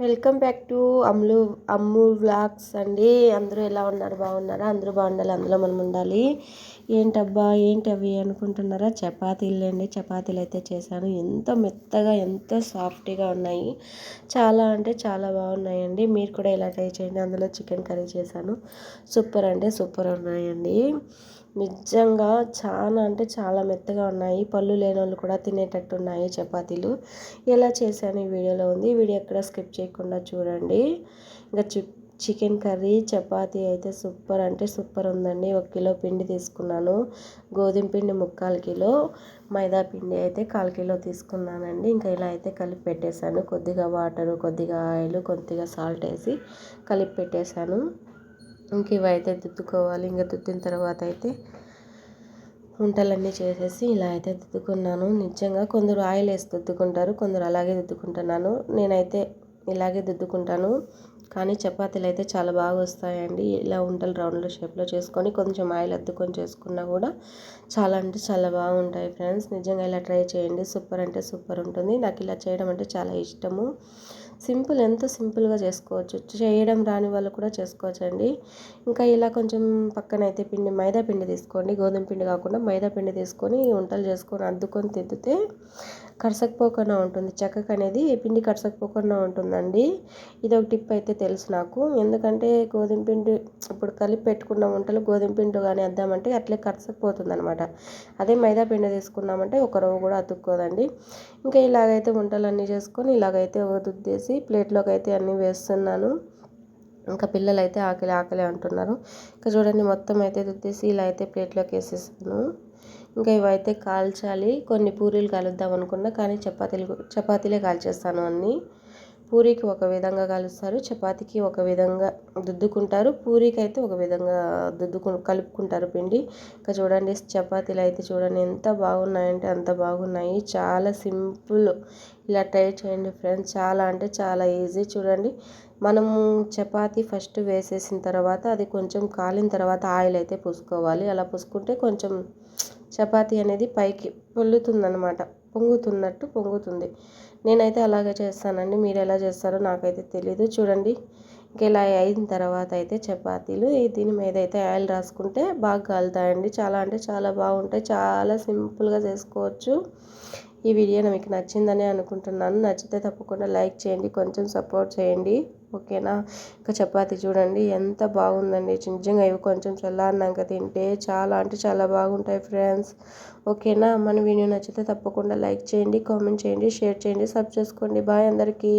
Welcome back to Ammulu Ammu vlogs అండి. అందరూ ఎలా ఉన్నారు? బాగున్నారా? అందరూ బాగుండాలి. అందులో మనం ఉండాలి. ఏంటబ్బా? ఏంటి అవి అనుకుంటున్నారా? చపాతీలు అండి. చపాతీలు అయితే చేశాను. ఎంత మెత్తగా ఎంత సాఫ్ట్గా ఉన్నాయి. చాలా అంటే చాలా బాగున్నాయండి. మీరు కూడా ఇలా ట్రై చేయండి. అందులో చికెన్ కర్రీ చేశాను. సూపర్ అంటే సూపర్ ఉన్నాయండి. నిజంగా చాలా అంటే చాలా మెత్తగా ఉన్నాయి. పళ్ళు లేని వాళ్ళు కూడా తినేటట్టు ఉన్నాయి చపాతీలు. ఎలా చేశాను ఈ వీడియోలో ఉంది. వీడియో ఎక్కడ స్కిప్ చేయకుండా చూడండి. ఇంకా చికెన్ కర్రీ చపాతీ అయితే సూపర్ అంటే సూపర్ ఉందండి. ఒక కిలో పిండి తీసుకున్నాను. గోధుమ పిండి ముక్కాలు కిలో. మైదా పిండి అయితే కాలు కిలో తీసుకున్నానండి. ఇంకా ఇలా అయితే కలిపి పెట్టేశాను. కొద్దిగా వాటరు కొద్దిగా ఆయిల్ కొద్దిగా సాల్ట్ వేసి కలిపి పెట్టేశాను. ఇంక ఇవైతే దుద్దుకోవాలి. ఇంకా దుద్దిన తర్వాత అయితే వంటలన్నీ చేసేసి ఇలా అయితే దుద్దుకున్నాను. నిజంగా కొందరు ఆయిల్ వేసి దుద్దుకుంటారు కొందరు అలాగే దుద్దుకుంటున్నాను. నేనైతే ఇలాగే దుద్దుకుంటాను. కానీ చపాతీలు అయితే చాలా బాగా వస్తాయండి. ఇలా ఉంటలు రౌండ్ షేప్లో చేసుకొని కొంచెం ఆయిల్ అద్దుకొని చేసుకున్నా కూడా చాలా అంటే చాలా బాగుంటాయి ఫ్రెండ్స్. నిజంగా ఇలా ట్రై చేయండి. సూపర్ అంటే సూపర్ ఉంటుంది. నాకు ఇలా చేయడం అంటే చాలా ఇష్టము. సింపుల్ ఎంత సింపుల్గా చేసుకోవచ్చు? చేయడం రాని వాళ్ళు కూడా చేసుకోవచ్చు అండి ఇంకా ఇలా కొంచెం పక్కన అయితే పిండి మైదా పిండి తీసుకోండి. గోధుమ పిండి కాకుండా మైదా పిండి తీసుకొని వంటలు చేసుకొని అద్దుకొని తిద్దితే కరసకపోకుండా ఉంటుంది. చెక్కకు అనేది పిండి కరసకపోకుండా ఉంటుందండి. ఇది ఒక టిప్ అయితే తెలుసు నాకు. ఎందుకంటే గోధుమ పిండి ఇప్పుడు కలిపి పెట్టుకున్న వంటలు గోధుమ పిండి కానీ అద్దామంటే అట్లే కరసకపోతుంది అనమాట అదే మైదా పిండి తీసుకున్నామంటే ఒక రవ్వ కూడా అతుక్కోదండి. ఇంకా ఇలాగైతే వంటలన్నీ చేసుకొని ఇలాగైతే దుద్దేసి ప్లేట్లోకి అయితే అన్నీ వేస్తున్నాను. ఇంకా పిల్లలు అయితే ఆకలి ఆకలి అంటున్నారు. ఇంకా చూడండి మొత్తం అయితే దుద్దేసి ఇలా అయితే ప్లేట్లోకి వేసేసాను. ఇంకా ఇవైతే కాల్చాలి. కొన్ని పూరీలు కలుద్దాం అనుకున్నా కానీ చపాతీలు చపాతీలే కాల్చేస్తాను అన్నీ. పూరీకి ఒక విధంగా కలుస్తారు చపాతీకి ఒక విధంగా దుద్దుకుంటారు పూరీకి అయితే ఒక విధంగా దుద్దుకు కలుపుకుంటారు పిండి. ఇంకా చూడండి చపాతీలు అయితే చూడండి ఎంత బాగున్నాయంటే అంత బాగున్నాయి. చాలా సింపుల్. ఇలా ట్రై చేయండి ఫ్రెండ్స్. చాలా అంటే చాలా ఈజీ. చూడండి మనము చపాతీ ఫస్ట్ వేసేసిన తర్వాత అది కొంచెం కాలిన తర్వాత ఆయిల్ అయితే పూసుకోవాలి. అలా పూసుకుంటే కొంచెం చపాతీ అనేది పైకి పొల్లుతుందనమాట పొంగుతున్నట్టు పొంగుతుంది. నేనైతే అలాగే చేస్తానండి. మీరు ఎలా చేస్తారో నాకైతే తెలీదు. చూడండి. ఇంక ఇలా అయిన తర్వాత అయితే చపాతీలు. దీని మీద అయితే ఆయిల్ రాసుకుంటే బాగా కాలుతాయండి. చాలా అంటే చాలా బాగుంటాయి. చాలా సింపుల్గా చేసుకోవచ్చు. ఈ వీడియో మీకు నచ్చిందని అనుకుంటున్నాను. నచ్చితే తప్పకుండా లైక్ చేయండి. కొంచెం సపోర్ట్ చేయండి. ఓకేనా? ఇంకా చపాతి చూడండి. ఎంత బాగుందండి. నిజంగా ఇవి కొంచెం చల్లారినాక తింటే చాలా అంటే చాలా బాగుంటాయి ఫ్రెండ్స్. ఓకేనా? మన వీడియో నచ్చితే తప్పకుండా లైక్ చేయండి కామెంట్ చేయండి షేర్ చేయండి సబ్ చేసుకోండి. బాయ్ అందరికీ.